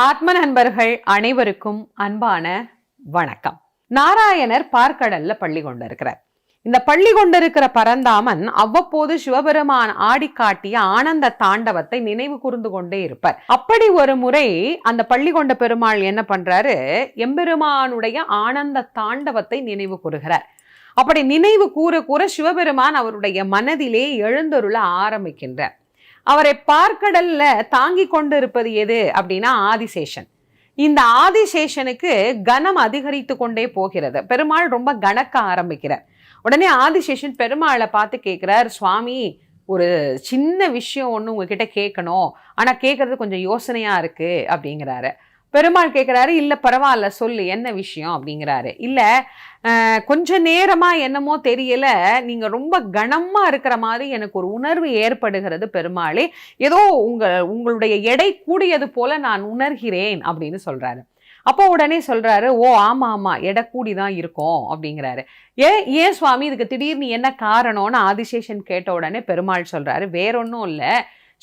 ஆத்ம நண்பர்கள் அனைவருக்கும் அன்பான வணக்கம். நாராயணர் பார்க்கடல்ல பள்ளி கொண்டிருக்கிறார். இந்த பள்ளி கொண்டிருக்கிற பரந்தாமன் அவ்வப்போது சிவபெருமான் ஆடி காட்டிய ஆனந்த தாண்டவத்தை நினைவு கூர்ந்து கொண்டே இருப்பார். அப்படி ஒரு முறை அந்த பள்ளி கொண்ட பெருமாள் என்ன பண்றாரு? எம்பெருமானுடைய ஆனந்த தாண்டவத்தை நினைவு கூறுகிறார். அப்படி நினைவு கூற கூற சிவபெருமான் அவருடைய மனதிலே எழுந்தருள ஆரம்பிக்கின்றார். அவரை பார்க்கடல்ல தாங்கி கொண்டு இருப்பது எது அப்படின்னா ஆதிசேஷன். இந்த ஆதிசேஷனுக்கு கனம் அதிகரித்து கொண்டே போகிறது. பெருமாள் ரொம்ப கணக்க ஆரம்பிக்கிறார். உடனே ஆதிசேஷன் பெருமாளை பார்த்து கேட்குறார் சுவாமி ஒரு சின்ன விஷயம் ஒன்று உங்ககிட்ட கேட்கணும். ஆனால் கேட்குறது கொஞ்சம் யோசனையாக இருக்குது அப்படிங்கிறாரு. பெருமாள் கேட்குறாரு இல்லை பரவாயில்ல சொல்லு என்ன விஷயம்? அப்படிங்கிறாரு. இல்லை கொஞ்ச நேரமாக என்னமோ தெரியல நீங்கள் ரொம்ப கனமாக இருக்கிற மாதிரி எனக்கு ஒரு உணர்வு ஏற்படுகிறது பெருமாளே. ஏதோ உங்கள் உங்களுடைய எடை கூடியது போல நான் உணர்கிறேன் அப்படின்னு சொல்கிறாரு அப்போ உடனே சொல்கிறாரு ஓ ஆமாம் ஆமாம் எடை கூடி தான் இருக்கும் அப்படிங்கிறாரு. ஏன் ஏன் சுவாமி இதுக்கு திடீர்னு என்ன காரணம்னு ஆதிசேஷன் கேட்ட உடனே பெருமாள் சொல்கிறாரு வேறொன்றும் இல்லை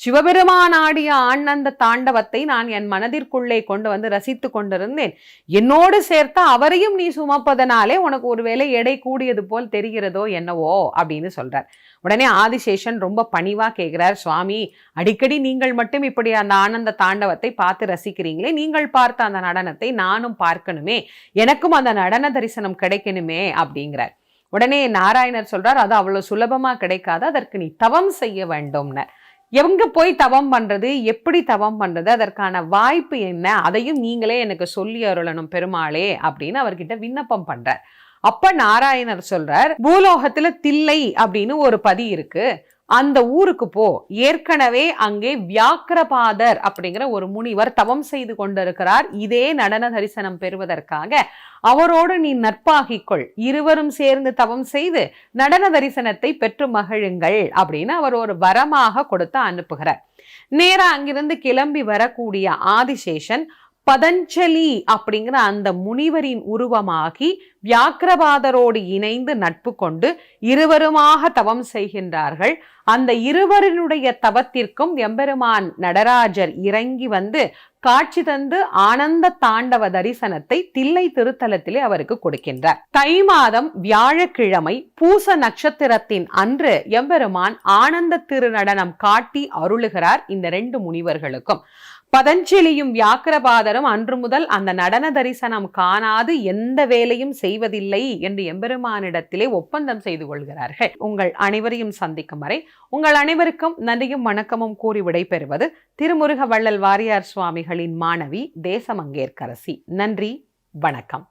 சிவபெருமான் ஆடிய ஆனந்த தாண்டவத்தை நான் என் மனதிற்குள்ளே கொண்டு வந்து ரசித்து கொண்டிருந்தேன். என்னோடு சேர்த்து அவரையும் நீ சுமப்பதனாலே உனக்கு ஒருவேளை எடை கூடியது போல் தெரிகிறதோ என்னவோ அப்படின்னு சொல்றார். உடனே ஆதிசேஷன் ரொம்ப பணிவா கேட்கிறார் சுவாமி அடிக்கடி நீங்கள் மட்டும் இப்படி அந்த ஆனந்த தாண்டவத்தை பார்த்து ரசிக்கிறீங்களே நீங்கள் பார்த்த அந்த நடனத்தை நானும் பார்க்கணுமே எனக்கும் அந்த நடன தரிசனம் கிடைக்கணுமே அப்படிங்கிறார். உடனே நாராயணர் சொல்றார் அது அவ்வளவு சுலபமா கிடைக்காது அதற்கு நீ தவம் செய்ய வேண்டும்னர். எங்க போய் தவம் பண்றது? எப்படி தவம் பண்றது? அதற்கான வாய்ப்பு என்ன? அதையும் நீங்களே எனக்கு சொல்லி அருளணும் பெருமாளே அப்படின்னு அவர்கிட்ட விண்ணப்பம் பண்றார். அப்ப நாராயணர் சொல்றார் பூலோகத்துல தில்லை அப்படின்னு ஒரு பதி இருக்கு. அந்த ஊருக்கு போ. ஏற்கனவே அங்கே வியாக்கிரபாதர் அப்படிங்கிற ஒரு முனிவர் தவம் செய்து கொண்டிருக்கிறார். இதே நடன தரிசனம் பெறுவதற்காக. அவரோடு நீ நட்பாகிக்கொள். இருவரும் சேர்ந்து தவம் செய்து நடன தரிசனத்தை பெற்று மகிழுங்கள் அப்படின்னு அவர் ஒரு வரமாக கொடுத்து அனுப்புகிறார். நேரா அங்கிருந்து கிளம்பி வரக்கூடிய ஆதிசேஷன் பதஞ்சலி அப்படிங்கிற அந்த முனிவரின் உருவமாகி வியாக்கிரபாதரோடு இணைந்து நட்பு கொண்டு இருவருமாக தவம் செய்கின்றார்கள். அந்த இருவரினுடைய தவத்திற்கும் எம்பெருமான் நடராஜர் இறங்கி வந்து காட்சி தந்து ஆனந்த தாண்டவ தரிசனத்தை தில்லை திருத்தலத்திலே அவருக்கு கொடுக்கின்றார். தை மாதம் வியாழக்கிழமை பூச நட்சத்திரத்தின் அன்று எம்பெருமான் ஆனந்த திருநடனம் காட்டி அருளுகிறார் இந்த ரெண்டு முனிவர்களுக்கும். பதஞ்சலியும் வியாக்கிரபாதரும் அன்று முதல் அந்த நடன தரிசனம் காணாது எந்த வேலையும் செய்வதில்லை என்று எம்பெருமானிடத்திலே ஒப்பந்தம் செய்து கொள்கிறார்கள். உங்கள் அனைவரையும் சந்திக்கும் வரை உங்கள் அனைவருக்கும் நன்றியும் வணக்கமும் கூறி விடைபெறுவது திருமுருக வள்ளல் வாரியார் சுவாமிகளின் மாணவி தேசமங்கேற்கரசி. நன்றி வணக்கம்.